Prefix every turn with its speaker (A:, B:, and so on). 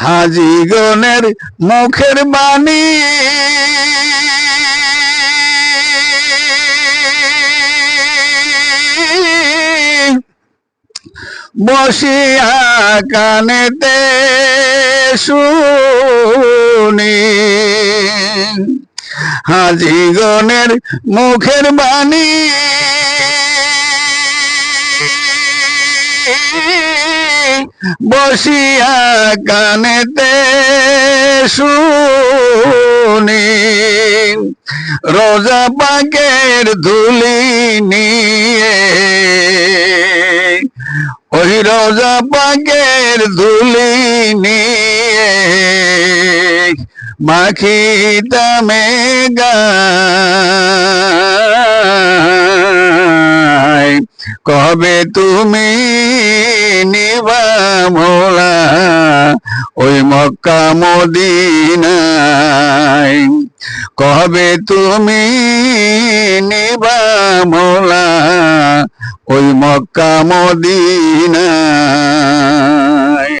A: হাজিগণের মুখের বাণী। বসিয়া কানেতে শুনি। হাজিগণের মুখের বাণী। বসিয়া কানেতে শুনি। রোজা পাকের ধুলি নিয়ে। ওই রোজা পাকের ধুলি নিয়ে মাখিতামে গায় কবে তুমি নিবা মোলা ওই মক্কা মদিনায়। কবে তুমি নিবা মোলা ওই মক্কা মদিনা